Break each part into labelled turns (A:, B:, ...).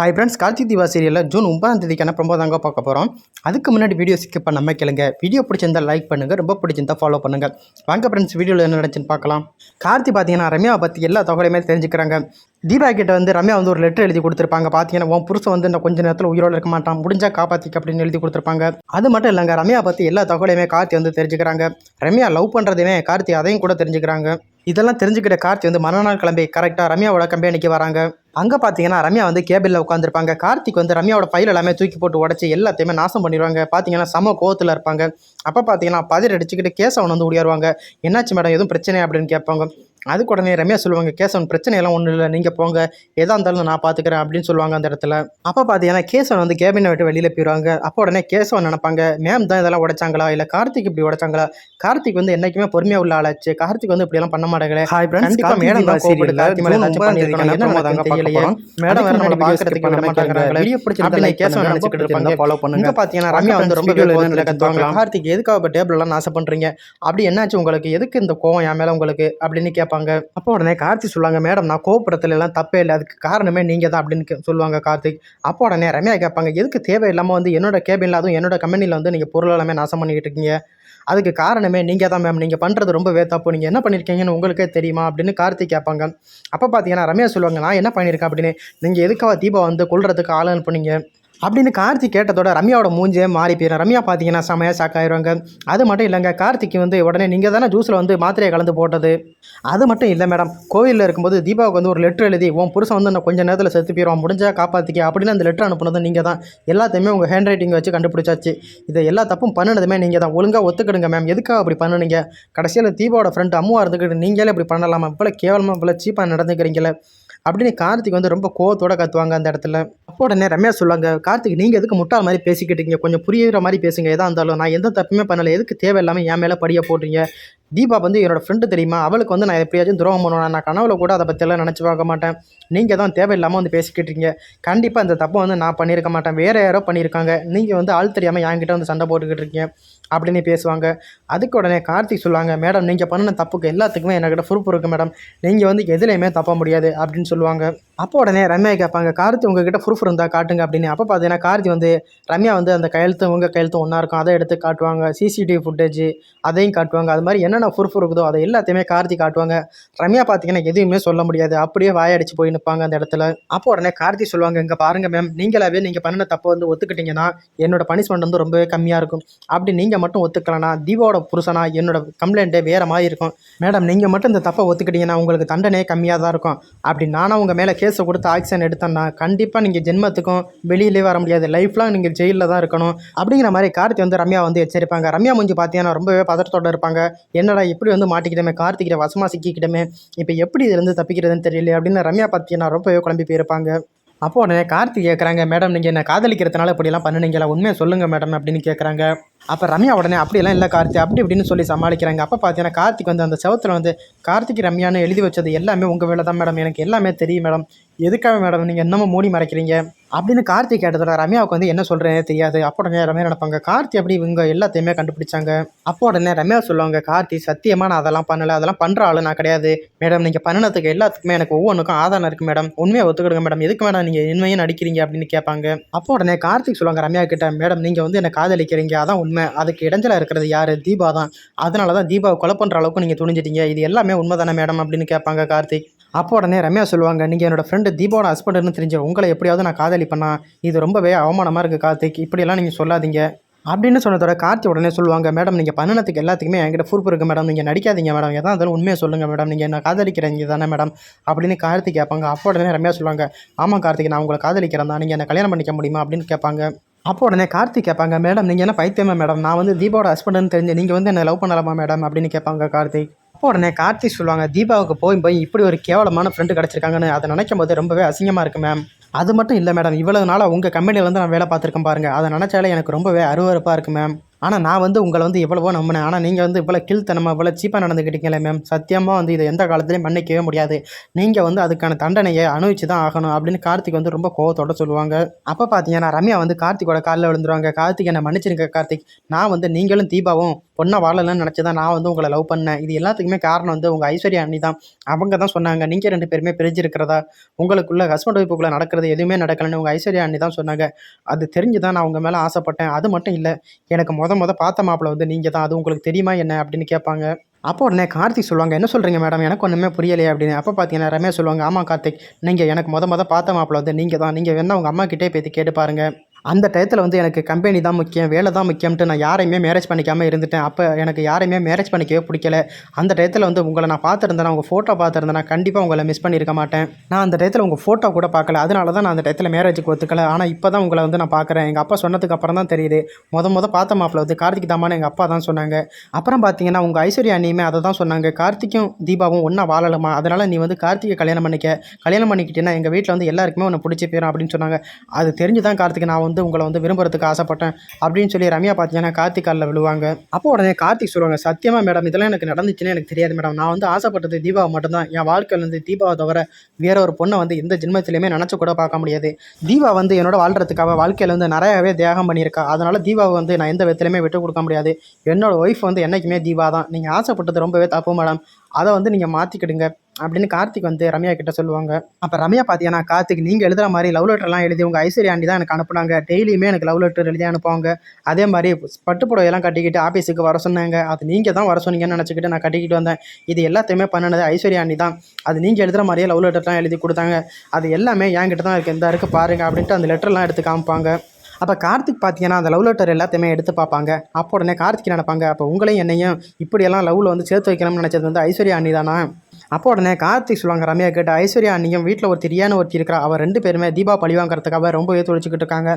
A: Hi friends Karthik Deepa சீரியலில் June ஒன்பதாம் தேதிக்கான promo தாங்க பார்க்க போகிறோம் அதுக்கு முன்னாடி வீடியோ ஸ்கிப் பண்ணாமல் கேளுங்க. வீடியோ பிடிச்சிருந்தா லைக் பண்ணுங்கள் ரொம்ப பிடிச்சிருந்தா ஃபாலோ பண்ணுங்கள் வாங்க ஃப்ரெண்ட்ஸ் வீடியோவில் என்ன நடந்துச்சுன்னு பார்க்கலாம். கார்த்தி பார்த்தீங்கன்னா ரம்யாவை பற்றி எல்லா தகவலையுமே தெரிஞ்சுக்கிறாங்க. தீபா கிட்ட வந்து ரம்யா வந்து ஒரு லெட்டர் எழுதி கொடுத்துருப்பாங்க. பார்த்தீங்கன்னா உன் புருஷன் வந்து இன்னும் கொஞ்ச நேரத்தில் உயிரோடு இருக்க மாட்டான். முடிஞ்சா காப்பாற்றிக்க அப்படின்னு எழுதி கொடுத்துருப்பாங்க. அது மட்டும் இல்லைங்க ரம்யா பற்றி எல்லா தகவலையுமே கார்த்தி வந்து தெரிஞ்சுக்கிறாங்க. ரம்யா லவ் பண்ணுறதுமே கார்த்தி அதையும் கூட தெரிஞ்சுக்கிறாங்க. இதெல்லாம் தெரிஞ்சுக்கிட்ட கார்த்தி வந்து மறுநாள் கிளம்பி கரெக்டாக ரம்யாவோட கம்பெனிக்கு வராங்க. அங்கே பார்த்தீங்கன்னா ரம்யா வந்து கேபிளில் உட்காந்துருப்பாங்க கார்த்திக் வந்து ரம்யாவோட ஃபைல் எல்லாமே தூக்கி போட்டு உடச்சி எல்லாத்தையுமே நாசம் பண்ணிடுவாங்க. பார்த்தீங்கன்னா சம கோவத்தில் இருப்பாங்க. அப்போ பார்த்தீங்கன்னா பதிர் அடிச்சுக்கிட்டு கேசவன் வந்து ஓடியாருவாங்க. என்னாச்சு மேடம்? எதுவும் பிரச்சனை அப்படின்னு கேட்பாங்க. அதுக்கு உடனே ரம்யா சொல்லுவாங்க கேசவன் பிரச்சனையெல்லாம் ஒன்றும் இல்லை நீங்கள் போங்க. எதா இருந்தாலும் நான் பார்த்துக்கிறேன் அப்படின்னு சொல்லுவாங்க அந்த இடத்துல. அப்போ பார்த்தீங்கன்னா கேசவன் வந்து கேபினை விட்டு வெளியில் போயிடுவாங்க அப்போ உடனே கேசவன் நினைப்பாங்க மேம் தான் இதெல்லாம் உடைச்சாங்களா? இல்லை கார்த்திக் இப்படி உடைச்சாங்களா? கார்த்திக் வந்து என்னைக்குமே பொறுமையாக உள்ள ஆளாச்சு. கார்த்திக் வந்து இப்படியெல்லாம் பண்ண மாட்டாங்களே.
B: ஹாய் ஃப்ரெண்ட்ஸ்
A: கண்டிப்பா மேடம் தான். மேடம் வேற நம்மள பார்க்கறதுக்கு விட மாட்டாங்கறாங்களே. வீடியோ பிடிச்சிருந்தா பண்ணுங்க, நினைச்சுக்கிட்டு இருப்பாங்க.
B: ஃபாலோ பண்ணுங்க.
A: இங்க பாத்தீங்கன்னா ரம்யா வந்து ரொம்ப கத்துவாங்க. கார்த்திக் எதுக்காக இப்போ டேபிள் எல்லாம் நாசம் பண்றீங்க? அப்படி என்னாச்சு உங்களுக்கு? எதுக்கு இந்த கோவம் என் மேல உங்களுக்கு? அப்படின்னு கேட்பாங்க அப்போ உடனே கார்த்தி சொல்லுவாங்க மேடம் நான் கோவப்படுறதுல எல்லாம் தப்பே இல்லை. அதுக்கு காரணமே நீங்க தான் அப்படின்னு சொல்லுவாங்க கார்த்திக். அப்போ உடனே ரம்யா கேட்பாங்க எதுக்கு தேவையில்லாமல் வந்து என்னோட கேபின்ல அதுவும் என்னோட கம்பெனியில் வந்து நீங்க பொருள் எல்லாமே நாசம் பண்ணிக்கிட்டு இருக்கீங்க. அதுக்கு காரணமே நீங்கள் தான் மேம். நீங்கள் பண்ணுறது ரொம்பவே தப்பு நீங்கள் என்ன பண்ணியிருக்கீங்கன்னு உங்களுக்கே தெரியுமா? அப்படின்னு கார்த்திக் கேட்பாங்க. அப்போ பார்த்தீங்கன்னா ரம்யா சொல்லுவாங்க நான் என்ன பண்ணியிருக்கேன் அப்படின்னு. நீங்கள் எதுக்காக தீபா வந்து கொள்றதுக்கு ஆள் அனுப்புனீங்க? அப்படின்னு கார்த்திக் கேட்டதோட ரம்யாவோட மூஞ்சே மாறி போயிடும். ரம்யா பார்த்தீங்கன்னா செமையாக ஷாக் ஆயிடுவாங்க அது மட்டும் இல்லைங்க கார்த்திக் வந்து உடனே நீங்கள் தானே ஜூஸில் வந்து மாத்திரையை கலந்து போட்டது. அது மட்டும் இல்லை மேடம் கோவிலில் இருக்கும்போது தீபாவுக்கு வந்து ஒரு லெட்டர் எழுதி உன் புருஷன் வந்து நான் கொஞ்சம் நேரத்தில் செத்து போயிடுவான் முடிஞ்சால் காப்பாற்றிக்க அப்படின்னு அந்த லெட்டர் அனுப்புனது நீங்கள் தான். எல்லாத்தையுமே உங்கள் ஹேண்ட் ரைட்டிங் வச்சு கண்டுபிடிச்சாச்சு. இதை எல்லா தப்பும் பண்ணினதுமே நீங்கள் தான். ஒழுங்காக ஒத்துக்கிடுங்க மேம் எதுக்காக அப்படி பண்ணுனீங்க? கடைசியில் தீபாவோட ஃப்ரெண்ட் அம்மாவாக இருந்துக்கிட்டு நீங்களே இப்படி பண்ணலாமா? இவ்வளோ கேவலமாக இவ்வளோ சீப்பாக நடந்துக்கிறீங்களே அப்படின்னு கார்த்திக் வந்து ரொம்ப கோவத்தோட கத்துவாங்க அந்த இடத்துல. அப்போ உடனே ரம்யா சொல்லுவாங்க கார்த்திக் நீங்கள் எதுக்கு முட்டாள் மாதிரி பேசிக்கிட்டீங்க கொஞ்சம் புரியுற மாதிரி பேசுங்க எதா இருந்தாலும். நான் எந்த தப்புமே பண்ணலை. எதுக்கு தேவையில்லாமல் என் மேலே படிய போடுறீங்க? தீபா வந்து என்னோட ஃப்ரெண்டு தெரியுமா? அவளுக்கு வந்து நான் எப்படியாச்சும் துரோகம் பண்ணுவேன். நான் கனவுல கூட அதை பற்றியெல்லாம் நினச்சி பார்க்க மாட்டேன். நீங்கள் தான் தேவையில்லாமல் வந்து பேசிக்கிட்டு இருக்கீங்க. கண்டிப்பாக அந்த தப்பை வந்து நான் பண்ணியிருக்க மாட்டேன். வேறு யாரோ பண்ணியிருக்காங்க. நீங்கள் வந்து ஆள் தெரியாமல் என்கிட்ட வந்து சண்டை போட்டுக்கிட்டு இருக்கீங்க. அப்படின்னு பேசுவாங்க. அதுக்கு உடனே கார்த்திக் சொல்லுவாங்க மேடம் நீங்கள் பண்ணின தப்புக்கு எல்லாத்துக்குமே என்கிட்ட பொறுப்பு இருக்குது மேடம். நீங்கள் வந்து எதுலையுமே தப்ப முடியாது அப்படின்னு சொல்லுவாங்க. அப்போ உடனே ரம்யா கேட்பாங்க கார்த்தி உங்ககிட்ட ப்ரூஃப் இருந்தால் காட்டுங்க அப்படின்னு. அப்போ பார்த்தீங்கன்னா கார்த்தி வந்து ரம்யா வந்து அந்த கையெழுத்து உங்கள் கையெழுத்து ஒன்றா இருக்கும் அதை எடுத்து காட்டுவாங்க. சிசிடிவி ஃபுட்டேஜ் அதையும் காட்டுவாங்க. அது மாதிரி என்னென்ன ப்ரூஃப் இருக்குதோ அதை எல்லாத்தையுமே கார்த்தி காட்டுவாங்க. ரம்யா பார்த்தீங்கன்னா எதுவுமே சொல்ல முடியாது. அப்படியே வாயடிச்சு போய் நிற்பாங்க அந்த இடத்துல. அப்போ உடனே கார்த்தி சொல்லுவாங்க இங்கே பாருங்கள் மேம் நீங்களாவே நீங்கள் பண்ணின தப்பை வந்து ஒத்துக்கிட்டீங்கன்னா என்னோட பனிஷ்மெண்ட் வந்து ரொம்பவே கம்மியாக இருக்கும். அப்படி நீங்கள் மட்டும் ஒத்துக்கலனா தீபாவோட புருஷனா என்னோட கம்ப்ளைண்ட்டே வேறு மாதிரி இருக்கும். மேடம் நீங்கள் மட்டும் இந்த தப்பை ஒத்துக்கிட்டீங்கன்னா உங்களுக்கு தண்டனை கம்மியாக தான் இருக்கும். அப்படி நானும் உங்கள் மேலே கேஸை கொடுத்து ஆக்ஷன் எடுத்தேன்னா கண்டிப்பாக நீங்கள் ஜென்மத்துக்கும் வெளியிலே வர முடியாது. லைஃப்லாம் நீங்கள் ஜெயிலில் தான் இருக்கணும். அப்படிங்கிற மாதிரி கார்த்தி வந்து ரம்யா வந்து எச்சரிப்பாங்க. ரம்யா முஞ்சி பார்த்தீங்கன்னா ரொம்பவே பதட்டத்தோட இருப்பாங்க. என்னடா இப்படி வந்து மாட்டிக்கிட்டமே கார்த்திகிட்ட வசமாக சிக்கிக்கிட்டமே இப்போ எப்படி இதுலேருந்து தப்பிக்கிறதுன்னு தெரியல அப்படின்னு ரம்யா பார்த்தீங்கன்னா ரொம்பவே குழம்பி போயிருப்பாங்க. அப்போ உடனே கார்த்திக் கேட்குறாங்க மேடம் நீங்கள் என்ன காதலிக்கிறதுனால இப்படிலாம் பண்ணுனீங்களா? உண்மையை சொல்லுங்கள் மேடம் அப்படின்னு கேட்குறாங்க அப்போ ரம்யா உடனே அப்படிலாம் இல்லை கார்த்தி அப்படி இப்படின்னு சொல்லி சமாளிக்கிறாங்க. அப்போ பார்த்தீங்கன்னா கார்த்திக் வந்து அந்த செவத்தில் வந்து கார்த்திக் ரம்யான்னு எழுதி வச்சது எல்லாமே உங்கள் வேலை தான் மேடம். எனக்கு எல்லாமே தெரியும் மேடம். எதுக்காக மேடம் நீங்கள் என்னமோ மூடி மறைக்கிறீங்க? அப்படின்னு கார்த்தி கேட்டதோட ரம்யாவுக்கு வந்து என்ன சொல்கிறேனே தெரியாது. அப்போ உடனே ரம்யா நினைப்பாங்க கார்த்தி அப்படி இவங்க எல்லாத்தையுமே கண்டுபிடிச்சாங்க? அப்போ உடனே ரம்யா சொல்லுவாங்க கார்த்தி சத்தியமாக நான் அதெல்லாம் பண்ணலை. அதெல்லாம் பண்ணுற ஆளு நான் கிடையாது. மேடம் நீங்கள் பண்ணினதுக்கு எல்லாத்துக்குமே எனக்கு ஒவ்வொன்றுக்கும் ஆதாரம் இருக்குது மேடம். உண்மையை ஒத்துக்கிடுங்க மேடம். எதுக்கு மேடம் நீங்கள் உண்மையும் நடிக்கிறீங்க? அப்படின்னு கேட்பாங்க. அப்போ உடனே கார்த்திக் சொல்லுவாங்க ரம்யா கிட்ட மேடம் நீங்கள் வந்து என்னை காதலிக்கிறீங்க. அதான் உண்மை. அதுக்கு இடைஞ்சலாக இருக்கிறது யார்? தீபா தான். அதனால தான் தீபாவை கொலை பண்ணுற அளவுக்கு நீங்கள் துணிஞ்சிட்டீங்க. இது எல்லாமே உண்மை தானே மேடம்? அப்படின்னு கேட்பாங்க கார்த்திக். அப்போ உடனே ரம்யா சொல்லுவாங்க நீங்கள் என்னோட ஃப்ரெண்டு தீபாவோட ஹஸ்பண்டுன்னு தெரிஞ்ச உங்களை எப்படியாவது நான் காதலிப்பண்ணா இது ரொம்பவே அவமானமாக இருக்குது கார்த்திக். இப்படியெல்லாம் நீங்கள் சொல்லாதீங்க. அப்படின்னு சொன்னதோட கார்த்தி உடனே சொல்லுவாங்க மேடம் நீங்கள் பண்ணினதுக்கு எல்லாத்துக்குமே என்கிட்ட பொறுப்பு இருக்குது மேடம். நீங்கள் நடிக்காதீங்க மேடம். எதாவது இருந்தாலும் உண்மையை சொல்லுங்கள் மேடம். நீங்கள் என்ன காதலிக்கிறீங்க தானே மேடம்? அப்படின்னு கார்த்திக் கேட்பாங்க. அப்போ உடனே ரம்யா சொல்லுவாங்க ஆமாம் கார்த்திக் நான் உங்களை காதலிக்கிறேன் தான். நீங்கள் என்ன கல்யாணம் பண்ணிக்க முடியுமா? அப்படின்னு கேட்பாங்க. அப்போ உடனே கார்த்திக் கேட்பாங்க மேடம் நீங்கள் என்ன பைத்தியமா மேடம். நான் வந்து தீபாவோட ஹஸ்பண்டுன்னு தெரிஞ்சு நீங்கள் வந்து என்ன லவ் பண்ணலாமா மேடம்? அப்படின்னு கேட்பாங்க கார்த்திக். உடனே கார்த்திக் சொல்லுவாங்க தீபாவுக்கு போய் போய் இப்படி ஒரு கேவலமான ஃப்ரெண்டு கிடச்சிருக்காங்கன்னு அதை நினைக்கும் போது ரொம்பவே அசிங்கமாக இருக்குது மேம் அது மட்டும் இல்லை மேடம் இவ்வளவு நாளாக உங்கள் கம்பெனியில் வந்து நான் வேலை பார்த்துருக்கேன் பாருங்கள் அதை நினச்சாலே எனக்கு ரொம்பவே அருவருப்பாக இருக்குது மேம் ஆனால் நான் வந்து உங்களை வந்து எவ்வளவோ நம்பினேன். ஆனால் நீங்கள் வந்து இவ்வளோ கீழ்த்தனமாக இவ்வளோ சீப்பாக நடந்துக்கிட்டீங்களே மேம் சத்தியமாக வந்து இதை எந்த காலத்துலையும் மன்னிக்கவே முடியாது. நீங்கள் வந்து அதுக்கான தண்டனையை அனுபவிச்சு தான் ஆகணும் அப்படின்னு கார்த்திக் வந்து ரொம்ப கோவத்தோட சொல்லுவாங்க. அப்போ பார்த்தீங்கன்னா ரம்யா வந்து கார்த்திகோட காலில் விழுந்துருவாங்க. கார்த்திக் என்னை மன்னிச்சிருங்க கார்த்திக். நான் வந்து நீங்களும் தீபாவும் ஒன்றா வாழலன்னு நினச்சி தான் நான் வந்து உங்களை லவ் பண்ணேன். இது எல்லாத்துக்குமே காரணம் வந்து உங்கள் ஐஸ்வர்யா அண்ணி தான். அவங்க தான் சொன்னாங்க. நீங்கள் ரெண்டு பேருமே பிரிஞ்சிருக்கிறதா? உங்களுக்குள்ள ஹஸ்பண்ட் ஒய்ஃபுக்குள்ளே நடக்கிறது எதுவுமே நடக்கலைன்னு உங்கள் ஐஸ்வர்யா அண்ணி தான் சொன்னாங்க. அது தெரிஞ்சு தான் நான் உங்கள் மேலே ஆசைப்பட்டேன். அது மட்டும் இல்லை எனக்கு மொத மொதல் பார்த்த மாப்பிள்ள வந்து நீங்கள் தான். அது உங்களுக்கு தெரியுமா என்ன அப்படின்னு கேட்பாங்க. அப்போ உடனே கார்த்திக் சொல்லுவாங்க என்ன சொல்கிறீங்க மேடம் எனக்கு ஒன்றுமே புரியலையே அப்படின்னு. அப்போ பார்த்தீங்கன்னா ரமேஷ் சொல்லுவாங்க ஆமாம் கார்த்திக் நீங்கள் எனக்கு மொதல் மொதல் பார்த்த மாப்பிள்ள வந்து நீங்கள் தான். நீங்கள் வேணால் உங்கள் அம்மா கிட்டே போய் கேட்டு பாருங்கள் அந்த டயத்தில் வந்து எனக்கு கம்பெனி தான் முக்கியம் வேலை தான் முக்கியம்ட்டு நான் யாரையுமே மேரேஜ் பண்ணிக்காமல் இருந்துட்டேன். அப்போ எனக்கு யாரையுமே மேரேஜ் பண்ணிக்கவே பிடிக்கல. அந்த டயத்தில் வந்து உங்களை நான் பார்த்துருந்தேன் உங்கள் ஃபோட்டோ பார்த்துருந்தேன் கண்டிப்பாக உங்களை மிஸ் பண்ணியிருக்க மாட்டேன். நான் அந்த டயத்தில் உங்கள் ஃபோட்டோ கூட பார்க்கல. அதனால தான் நான் அந்த டயத்தில் மேரேஜுக்கு ஒத்துக்கல. ஆனால் இப்போ தான் உங்களை வந்து நான் பார்க்குறேன். எங்கள் அப்பா சொன்னதுக்கு அப்புறம் தான் தெரியுது. முத முத பார்த்த மாப்பிள்ள வந்து கார்த்திக் தாமான்னு எங்கள் அப்பா தான் சொன்னாங்க. அப்புறம் பார்த்தீங்கன்னா உங்கள் ஐஸ்வர்யா அண்ணியுமே அதை தான் சொன்னாங்க. கார்த்திக்கும் தீபாவும் ஒன்றா வாழலாமா? அதனால் நீ வந்து கார்த்திகை கல்யாணம் பண்ணிக்க. கல்யாணம் பண்ணிக்கிட்டேன்னா எங்கள் வீட்டில் வந்து எல்லாருக்குமே உன்னை பிடிச்சி போயிடும் அப்படின்னு சொன்னாங்க. அது தெரிஞ்சு தான் கார்த்திக் நான் வந்து உங்களை வந்து விரும்புறதுக்கு ஆசைப்பட்டேன் அப்படின்னு சொல்லி ரம்யா பார்த்தீங்கன்னா கார்த்திக் காலில் விழுவாங்க. அப்போ உடனே கார்த்திக் சொல்லுவாங்க சத்தியமாக மேடம் இதெல்லாம் எனக்கு நடந்துச்சுன்னு எனக்கு தெரியாது மேடம். நான் வந்து ஆசைப்பட்டது தீபாவை மட்டும்தான். என் வாழ்க்கையில் இருந்து தீபாவை தவிர வேற ஒரு பொண்ணை வந்து எந்த ஜென்மத்திலையுமே நினச்சி கூட பார்க்க முடியாது. தீபா வந்து என்னோட வாழ்கிறதுக்காக வாழ்க்கையில் வந்து நிறையாவே தியாகம் பண்ணியிருக்கா. அதனால் தீபாவை வந்து நான் எந்த விதத்துலையுமே விட்டு கொடுக்க முடியாது. என்னோட ஒய்ஃப் வந்து என்றைக்குமே தீபா தான் நீங்கள் ஆசைப்பட்டது ரொம்பவே தப்பு மேடம். அதை வந்து நீங்கள் மாற்றிக்கிடுங்க அப்படின்னு கார்த்திக் வந்து ரம்யா கிட்ட சொல்லுவாங்க. அப்போ ரம்யா பார்த்தீங்கன்னா கார்த்திக் நீங்கள் எழுதுற மாதிரி லவ் லெட்டர்லாம் எழுதி உங்கள் ஐஸ்வர்யா ஆண்டி தான் எனக்கு அனுப்புனாங்க. டெய்லியுமே எனக்கு லவ் லெட்டர் எழுதி அனுப்புவாங்க. அதே மாதிரி பட்டு புடவையெல்லாம் கட்டிக்கிட்டு ஆஃபீஸுக்கு வர சொன்னாங்க. அது நீங்கள் தான் வர சொன்னீங்கன்னு நினச்சிக்கிட்டு நான் கட்டிக்கிட்டு வந்தேன். இது எல்லாத்தையுமே பண்ணினது ஐஸ்வர்யா ஆண்டி தான். அது நீங்கள் எழுதுகிற மாதிரியே லவ் லெட்டர்லாம் எழுதி கொடுத்தாங்க. அது எல்லாமே என்கிட்ட தான் இருக்குது இந்த இருக்குது பாருங்க அப்படின்ட்டு அந்த லெட்டர்லாம் எடுத்து காமிப்பாங்க. அப்போ கார்த்திக் பார்த்தீங்கன்னா அந்த லவ் லெட்டர் எல்லாத்தையுமே எடுத்து பார்ப்பாங்க. அப்போ உடனே கார்த்திக் நினைப்பாங்க? அப்போ உங்களையும் என்னையும் இப்படியெல்லாம் லவ்வில் வந்து சேர்த்து வைக்கணும்னு நினச்சது வந்து ஐஸ்வர்யா அண்ணி தானா? அப்போ உடனே கார்த்திக் சொல்லுவாங்க ரம்யா கேட்ட ஐஸ்வர்யா அண்ணியும் வீட்டில் ஒரு தெரியான ஒருத்தி இருக்கிறா. அவள் ரெண்டு பேருமே தீபா பழி வாங்குறதுக்காக ரொம்பவே தொழிச்சிக்கிட்டு இருக்காங்க.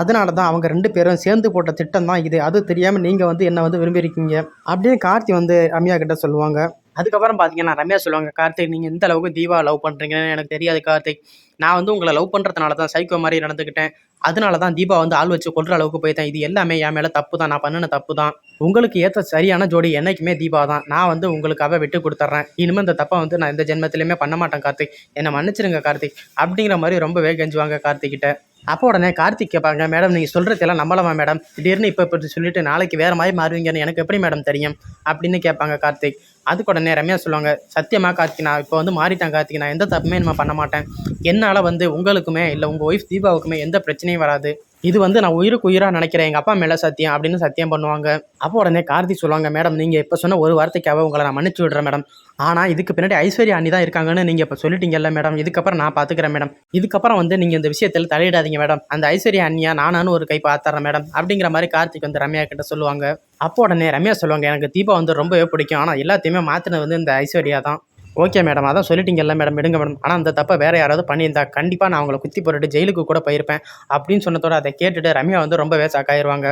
A: அதனால தான் அவங்க ரெண்டு பேரும் சேர்ந்து போட்ட திட்டம் தான் இது. அது தெரியாமல் நீங்கள் வந்து என்னை வந்து விரும்பியிருக்கீங்க? அப்படின்னு கார்த்தி வந்து ரம்யா கிட்ட சொல்லுவாங்க. அதுக்கப்புறம் பார்த்தீங்கன்னா ரம்யா சொல்லுவாங்க கார்த்திக் நீங்கள் எந்த அளவுக்கு தீபா லவ் பண்ணுறீங்கன்னு எனக்கு தெரியாது கார்த்திக். நான் வந்து உங்களை லவ் பண்ணுறதுனால தான் சைக்கோ மாதிரி நடந்துக்கிட்டேன் அதனால தான் தீபா வந்து ஆள் வச்சு கொள்கிற அளவுக்கு போயிட்டேன். இது எல்லாமே என் மேலே தப்பு தான். நான் பண்ணின தப்பு தான். உங்களுக்கு ஏற்ற சரியான ஜோடி என்னைக்குமே தீபா தான். நான் வந்து உங்களுக்காக விட்டு கொடுத்துட்றேன் இனிமேல் இந்த தப்பை வந்து நான் எந்த ஜென்மத்திலையுமே பண்ண மாட்டேன் கார்த்திக். என்னை மன்னிச்சிருங்க கார்த்திக். அப்படிங்கிற மாதிரி ரொம்பவே கெஞ்சுவாங்க கார்த்திக்கிட்ட அப்போ உடனே கார்த்திக் கேட்பாங்க மேடம் நீங்கள் சொல்கிறதெல்லாம் நம்பலாமா மேடம்? திடீர்னு இப்போ இப்படி சொல்லிட்டு நாளைக்கு வேறு மாதிரி மாறுவீங்கன்னு எனக்கு எப்படி மேடம் தெரியும்? அப்படின்னு கேட்பாங்க கார்த்திக். அதுக்கு உடனே ரம்யா சொல்லுவாங்க சத்தியமா கார்த்திக் நான் இப்போ வந்து மாறிட்டேன் கார்த்திக். நான் எந்த தப்புமே நம்ம பண்ண மாட்டேன். என்னால் வந்து உங்களுக்குமே இல்லை உங்கள் ஒய்ஃப் தீபாவுக்குமே எந்த பிரச்சனையும் வராது. இது வந்து நான் உயிருக்கு உயிராக நினைக்கிறேன். எங்கள் அப்பா மேலே சத்தியம் அப்படின்னு சத்தியம் பண்ணுவாங்க. அப்போ உடனே கார்த்திக் சொல்லுவாங்க மேடம் நீங்கள் இப்போ சொன்ன ஒரு வார்த்தைக்காக உங்களை நான் மன்னிச்சு விடுறேன் மேடம். ஆனால் இதுக்கு பின்னாடி ஐஸ்வர்யா அண்ணி தான் இருக்காங்கன்னு நீங்கள் இப்போ சொல்லிட்டீங்கல்ல மேடம். இதுக்கப்புறம் நான் பார்த்துக்கிறேன் மேடம். இதுக்கப்புறம் வந்து நீங்கள் இந்த விஷயத்தில் தலையிடாதீங்க மேடம். அந்த ஐஸ்வர்யா அண்ணியா நானானு ஒரு கை பார்த்துறேன் மேடம். அப்படிங்கிற மாதிரி கார்த்திக் வந்து ரம்யா கிட்ட சொல்லுவாங்க. அப்போ உடனே ரம்யா சொல்லுவாங்க எனக்கு தீபா வந்து ரொம்பவே பிடிக்கும். ஆனால் எல்லாத்தையுமே மாற்றினது வந்து இந்த ஐஸ்வர்யா தான். ஓகே மேடம் அதான் சொல்லிட்டீங்கல்ல மேடம் விடுங்க மேடம். ஆனால் அந்த தப்பை வேறு யாராவது பண்ணியிருந்தா கண்டிப்பாக நான் அவங்கள குத்தி போட்டுட்டு ஜெயிலுக்கு கூட போயிருப்பேன் அப்படின்னு சொன்னதோட அதை கேட்டுட்டு ரம்யா வந்து ரொம்பவே சாக்காயிருவாங்க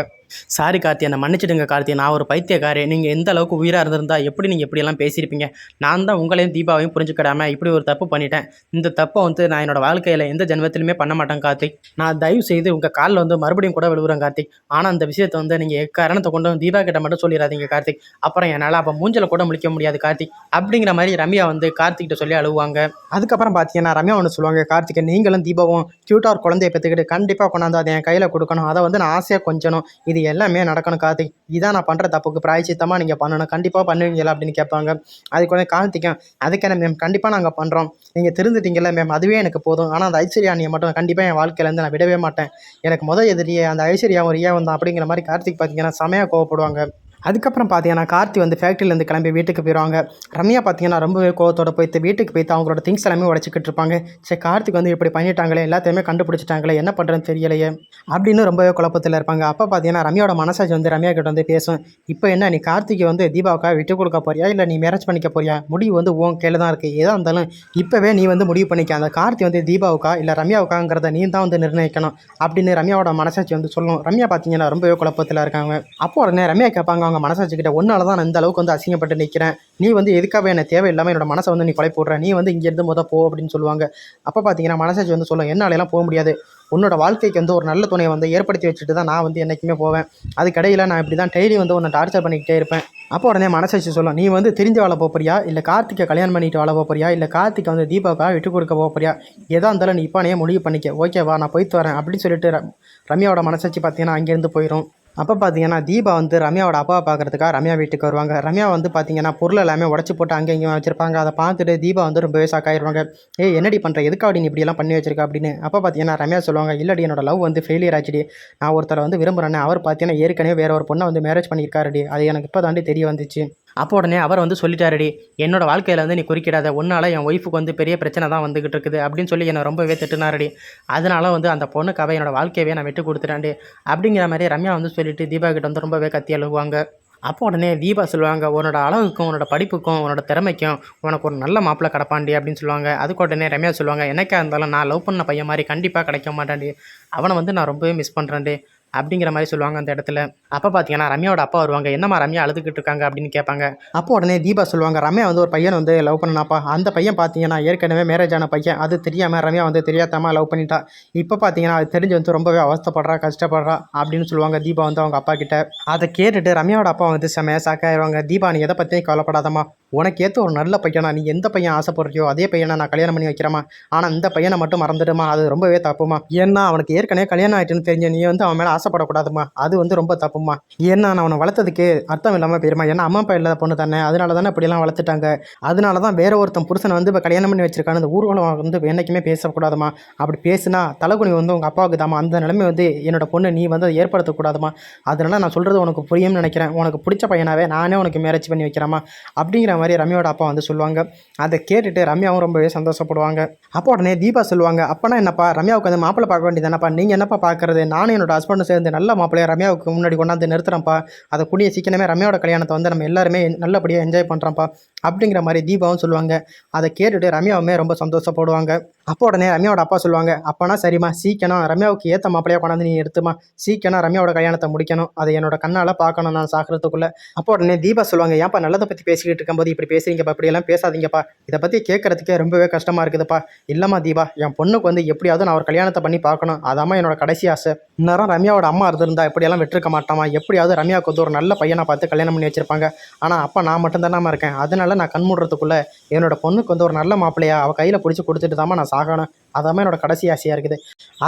A: சாரி கார்த்தி என்னை மன்னிச்சிடுங்க கார்த்தி நான் ஒரு பைத்தியக்காரி நீங்கள் எந்த அளவுக்கு உயிராக இருந்திருந்தா எப்படி நீங்கள் இப்படியெல்லாம் பேசியிருப்பீங்க? நான் தான் உங்களையும் தீபாவையும் புரிஞ்சுக்கிடாம இப்படி ஒரு தப்பு பண்ணிட்டேன். இந்த தப்பை வந்து நான் என்னோட வாழ்க்கையில் எந்த ஜென்மத்திலுமே பண்ண மாட்டேன் கார்த்திக். நான் தயவு செய்து உங்கள் காலில் வந்து மறுபடியும் கூட விழுகுறேன் கார்த்திக். ஆனால் அந்த விஷயத்தை வந்து நீங்கள் காரணத்தை கொண்டு வந்து தீபா கிட்ட மட்டும் சொல்லிடாதீங்க கார்த்திக். அப்புறம் என்னால் அப்போ மூஞ்சில கூட முழிக்க முடியாது கார்த்திக். அப்படிங்கிற மாதிரி ரம்யா வந்து கார்த்திக்கிட்ட சொல்லி அழுவாங்க. அதுக்கப்புறம் பார்த்தீங்கன்னா ரம்யா ஒன்று சொல்லுவாங்க கார்த்திகை நீங்களும் தீபாவும் க்யூட்டாக ஒரு குழந்தைய பெற்றுக்கிட்டு கண்டிப்பாக கொண்டாந்து அதை என் கையில் கொடுக்கணும். அதை வந்து நான் ஆசையாக கொஞ்சணும். இது எல்லாமே நடக்கணும் கார்த்திக். இதான் நான் பண்ணுற தப்புக்கு பிராய்ச்சித்தமாக நீங்கள் பண்ணணும். கண்டிப்பாக பண்ணுவீங்களா அப்படின்னு கேட்பாங்க. அதுக்கு உடனே கார்த்திகம் அதுக்கான மேம் கண்டிப்பாக நாங்கள் பண்ணுறோம் நீங்கள் திருந்துட்டீங்கல்ல மேம் அதுவே எனக்கு போதும். ஆனால் அந்த ஐஸ்வர்யா அண்ணியை மட்டும் கண்டிப்பாக என் வாழ்க்கையிலேருந்து நான் விடவே மாட்டேன். எனக்கு முதல் எதிரியே அந்த ஐஸ்வர்யாவும் ஏன் வந்தான் அப்படிங்கிற மாதிரி கார்த்திக் பார்த்தீங்கன்னா செமையாக கோவப்படுவாங்க. அதுக்கப்புறம் பார்த்தீங்கன்னா கார்த்தி வந்து ஃபேக்ட்ரியிலேருந்து கிளம்பி வீட்டுக்கு போயிடுவாங்க ரம்யா பார்த்தீங்கன்னா ரொம்பவே கோவத்தோட போயிட்டு வீட்டுக்கு போயிட்டு அவங்களோட திங்ஸ் எல்லாமே உடச்சிக்கிட்டு இருப்பாங்க. சரி கார்த்திக் வந்து இப்படி பண்ணிட்டாங்களே எல்லாத்தையுமே கண்டுபிடிச்சிட்டாங்களே என்ன பண்ணுறதுன்னு தெரியலையே அப்படின்னு ரொம்பவே குழப்பத்தில் இருப்பாங்க. அப்போ பார்த்தீங்கன்னா ரம்யாவோட மனசாட்சி வந்து ரம்யா கிட்ட வந்து பேசும். இப்போ என்ன நீ கார்த்திகை வந்து தீபாவுக்காக விட்டு கொடுக்க போறியா? இல்லை நீ மேரேஜ் பண்ணிக்க போறியா? முடிவு வந்து உன் கையில் தான் இருக்குது ஏதா இருந்தாலும் இப்போவே நீ வந்து முடிவு பண்ணிக்க. அந்த கார்த்தி வந்து தீபாவுக்கா இல்லை ரம்யாவுக்காங்கிறத நீ தான் வந்து நிர்ணயிக்கணும் அப்படின்னு ரம்யாவோட மனசாட்சி வந்து சொல்லும். ரம்யா பார்த்தீங்கன்னா ரொம்பவே குழப்பத்தில் இருக்காங்க. அப்போ உடனே ரம்யா கேட்பாங்க அவங்க மனசாட்சி கிட்ட ஒன்னால தான் நான் இந்த அளவுக்கு வந்து அசிங்கப்பட்டு நிற்கிறேன் நீ வந்து எதுக்காக என்ன தேவையில்லாமல் என்னோட மனசை வந்து நீ கொலை போடுற நீ வந்து இங்கேருந்து மொதல் போ அப்படின்னு சொல்லுவாங்க. அப்போ பார்த்தீங்கன்னா மனசாட்சி வந்து சொல்லும் என்னாலலாம் போக முடியாது. உன்னோட வாழ்க்கைக்கு வந்து ஒரு நல்ல துணையை வந்து ஏற்படுத்தி வச்சுட்டு தான் நான் வந்து என்றைக்குமே போவேன். அதுக்கடையில் நான் இப்படி தான் டெய்லி வந்து உன்னை டார்ச்சர் பண்ணிக்கிட்டே இருப்பேன். அப்போ உடனே மனசாட்சி சொல்லும் நீ வந்து தெரிஞ்சு வாழ போறியா? இல்லை கார்த்திகை கல்யாணம் பண்ணிட்டு வாழ போறியா? இல்லை கார்த்திகை வந்து தீபாவுக்காக விட்டு கொடுக்க போறியா? எதா இருந்தாலும் நீ இப்பானே முடிவு பண்ணிக்க. ஓகேவா? நான் போயிட்டு வரேன். அப்படின்னு சொல்லிட்டு ர- ரம்யாவோட மனசாட்சி பார்த்தீங்கன்னா அங்கேருந்து போயிடும் அப்போ பார்த்தீங்கன்னா தீபா வந்து ரம்யாவோட அப்பாவை பார்க்குறதுக்காக ரம்யா வீட்டுக்கு வருவாங்க. ரம்யா வந்து பார்த்தீங்கன்னா பொருள் எல்லாமே உடச்சி போட்டு அங்கே இங்கேயும் வச்சிருப்பாங்க. அதை பார்த்துட்டு தீபா வந்து ரொம்பவே ஷாக்காயிருவாங்க ஏ என்னடி பண்ணுற எதுக்காக நீ இப்படியெல்லாம் பண்ணி வச்சிருக்க அப்படின்னு. அப்போ பார்த்தீங்கன்னா ரம்யா சொல்லுவாங்க இல்லடி என்னோட லவ் வந்து ஃபெயிலியர் ஆச்சுடி. நான் ஒருத்தரை வந்து விரும்புகிறேன்னு அவர் பார்த்தீங்கன்னா ஏற்கனவே வேற ஒரு பொண்ணை வந்து மேரேஜ் பண்ணியிருக்காருடி. அது எனக்கு இப்போ தாண்டி தெரிய வந்துச்சு. அப்போ உடனே அவர் வந்து சொல்லிட்டாரடி என்னோட வாழ்க்கையில் வந்து நீ குறிக்கிடாத. உன்னால் என் ஒய்ஃபுக்கு வந்து பெரிய பிரச்சனை தான் வந்துகிட்டு இருக்குது. அப்படின்னு சொல்லி என்னை ரொம்பவே திட்டுனாருடி. அதனால வந்து அந்த பொண்ணுக்காக என்னோடய வாழ்க்கையவே நான் விட்டு கொடுத்துட்டேன்டி. அப்படிங்கிற மாதிரி ரம்யா வந்து சொல்லிட்டு தீபா கிட்ட வந்து ரொம்பவே கத்தி எழுவாங்க அப்போ உடனே தீபா சொல்லுவாங்க உன்னோட அழகுக்கும் உன்னோட படிப்புக்கும் உன்னோட திறமைக்கும் உனக்கு ஒரு நல்ல மாப்பிள்ளை கிடப்பாண்டி அப்படின்னு சொல்லுவாங்க. அதுக்கு உடனே ரம்யா சொல்லுவாங்க எனக்கா இருந்தாலும் நான் லவ் பண்ண பையன் மாதிரி கண்டிப்பாக கிடைக்க மாட்டான்டி. அவனை வந்து நான் ரொம்பவே மிஸ் பண்ணுறேன்டி அப்படிங்கிற மாதிரி சொல்லுவாங்க அந்த இடத்துல. அப்போ பார்த்தீங்கன்னா ரம்யாவோட அப்பா வருவாங்க. என்னம்மா ரம்யா அழுதுகிட்டு இருக்காங்க அப்படின்னு கேட்பாங்க. அப்போ உடனே தீபா சொல்லுவாங்க ரம்யா வந்து ஒரு பையன் வந்து லவ் பண்ணாப்பா அந்த பையன் பார்த்தீங்கன்னா ஏற்கனவே மேரேஜ் ஆன பையன். அது தெரியாமல் ரம்யா வந்து தெரியாதமா லவ் பண்ணிட்டா. இப்போ பார்த்தீங்கன்னா அது தெரிஞ்சு வந்து ரொம்பவே அவஸ்தைப்படுறா கஷ்டப்படுறா அப்படின்னு சொல்லுவாங்க தீபா வந்து அவங்க அப்பா கிட்ட. அதை கேட்டுட்டு ரம்யாவோட அப்பா வந்து செமையா சாக்காயிருவாங்க தீபா நீ எதை பற்றியும் கவலைப்படாதம்மா. உனக்கு ஏற்ற ஒரு நல்ல பையனா? நீ எந்த பையன் ஆசைப்படுறியோ அதே பையனை நான் கல்யாணம் பண்ணி வைக்கிறேமா ஆனால் இந்த பையனை மட்டும் மறந்துடுமா? அது ரொம்பவே தப்புமா? ஏன்னா அவனுக்கு ஏற்கனவே கல்யாணம் ஆகிட்டுன்னு தெரிஞ்ச நீ வந்து அவன் மேலே ஆசைப்படக்கூடாதுமா. அது வந்து ரொம்ப தப்புமா ஏன்னா நான் அவனை வளர்த்ததுக்கு அர்த்தம் இல்லாமல் போயிருமா? ஏன்னா அம்மா அப்பா இல்லாத பொண்ணு தானே. அதனால தானே இப்படிலாம் வளர்த்துட்டாங்க. அதனால தான் வேற ஒருத்தன் புருஷனை வந்து இப்போ கல்யாணம் பண்ணி வச்சிருக்கான்னு இந்த ஊர்வலம் வந்து என்றைக்குமே பேசக்கூடாதுமா. அப்படி பேசுனா தலைகுனி வந்து உங்கள் அப்பாவுக்கு தாமா அந்த நிலைமை வந்து என்னோட பொண்ணு நீ வந்து அதை ஏற்படுத்தக்கூடாதுமா. அதனால நான் சொல்கிறது உனக்கு புரியும்னு நினைக்கிறேன். உனக்கு பிடிச்ச பையனாவே நானே உனக்கு மேரேஜ் பண்ணி வைக்கிறேம்மா. அப்படிங்கிற மாதிரி ரம்யாவோட அப்பா வந்து சொல்லுவாங்க. அதை கேட்டுட்டு ரம்யாவும் ரொம்பவே சந்தோஷப்படுவாங்க. அப்போ உடனே தீபா சொல்லுவாங்க அப்போனா என்னப்பா? ரம்யாவுக்கு வந்து மாப்பிள்ளை பார்க்க வேண்டியதானப்பா நீங்கள் என்னப்பா பார்க்குறது? நானும் என்னோட ஹஸ்பண்டும் சேர்ந்து நல்ல மாப்பிள்ளைய ரம்யாவுக்கு முன்னாடி கொண்டாந்து நிறுத்துறேன்ப்பா. அதை கூடிய சீக்கிரமே ரம்யாவோட கல்யாணத்தை வந்து நம்ம எல்லாருமே நல்லபடியாக என்ஜாய் பண்ணுறோம்ப்பா அப்படிங்கிற மாதிரி தீபாவும் சொல்லுவாங்க. அதை கேட்டுட்டு ரம்யாவுமே ரொம்ப சந்தோஷப்படுவாங்க. அப்போ உடனே ரம்யாவோட அப்பா சொல்லுவாங்க அப்பனா சரிம்மா சீக்கிரம் ரம்யாவுக்கு ஏற்ற மாப்பிளையா கொண்டாந்து நீ எடுத்துமா சீக்கிரம் ரம்யாவோட கல்யாணத்தை முடிக்கணும். அதை என்னோட கண்ணால் பார்க்கணும் நான் சாகிறதுக்குள்ள. அப்போ உடனே தீபா சொல்லுவாங்க ஏன்ப்பா நல்லதை பற்றி பேசிக்கிட்டு இருக்கும்போது இப்படி பேசுறீங்கப்பா இப்படியெல்லாம் பேசாதீங்கப்பா. இதை பற்றி கேட்கறதுக்கே ரொம்பவே கஷ்டமாக இருக்குதுப்பா. இல்லைம்மா தீபா என் பொண்ணுக்கு வந்து எப்படியாவது நான் ஒரு கல்யாணத்தை பண்ணி பார்க்கணும். அதாம்மா என்னோட கடைசி ஆசை. இந்நேரம் ரம்யாவோட அம்மா இருந்திருந்தா எப்படியெல்லாம் விட்டுருக்க மாட்டாமா எப்படியாவது ரம்யாவுக்கு வந்து ஒரு நல்ல பையனை பார்த்து கல்யாணம் பண்ணி வச்சிருப்பாங்க. ஆனால் அப்போ நான் மட்டும் இருக்கேன். அதனால நான் கண் மூடுறதுக்குள்ள என்னோட பொண்ணுக்கு வந்து ஒரு நல்ல மாப்பிள்ளையா அவள் கையில் பிடிச்சி கொடுத்துட்டு தாம்மா நான் சாகணும். அதாம்மா என்னோட கடைசி ஆசையாக இருக்குது.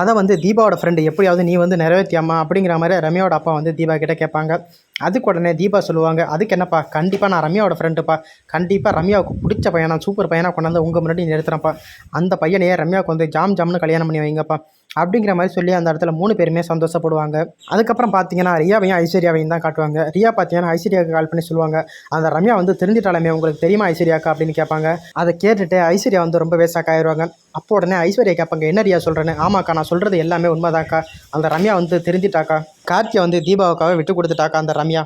A: அதை வந்து தீபாவோட ஃப்ரெண்டு எப்படியாவது நீ வந்து நிறைவேற்றியாமா அப்படிங்கிற மாதிரி ரம்யாவோட அப்பா வந்து தீபா கிட்டே கேட்பாங்க. அதுக்கு உடனே தீபா சொல்லுவாங்க அதுக்கு என்னப்பா? கண்டிப்பாக நான் ரம்யாவோட ஃப்ரெண்டுப்பா கண்டிப்பாக ரம்யாவுக்கு பிடிச்ச பையனா சூப்பர் பையனாக கொண்டாந்து உங்கள் முன்னாடி நிறுத்துறேன்ப்பா. அந்த பையனையே ரம்யாவுக்கு வந்து ஜாம் ஜாம்னு கல்யாணம் பண்ணி வைங்கப்பா. அப்படிங்கிற மாதிரி சொல்லி அந்த இடத்துல மூணு பேருமே சந்தோஷப்படுவாங்க. அதுக்கப்புறம் பார்த்தீங்கன்னா ரியாவையும் ஐஸ்வர்யாவையும் தான் காட்டுவாங்க. ரியா பார்த்தீங்கன்னா ஐஸ்வர்யாவுக்கு கால் பண்ணி சொல்லுவாங்க. அந்த ரம்யா வந்து தெரிஞ்சிட்டாலுமே உங்களுக்கு தெரியுமா ஐஸ்வர்யாக்கா அப்படின்னு கேட்பாங்க. அதை கேட்டுட்டு ஐஸ்வர்யா வந்து ரொம்ப வேசாக் ஆயிடுவாங்க அப்போ உடனே ஐஸ்வர்யா கேட்பாங்க என்ன ரியா சொல்கிறேன்னு ஆமாக்கா நான் சொல்கிறது எல்லாமே உண்மைதாக்கா அந்த ரம்யா வந்து தெரிஞ்சிட்டாக்கா. கார்த்தியை வந்து தீபாவுக்காக விட்டு கொடுத்துட்டாக்கா அந்த ரம்யா.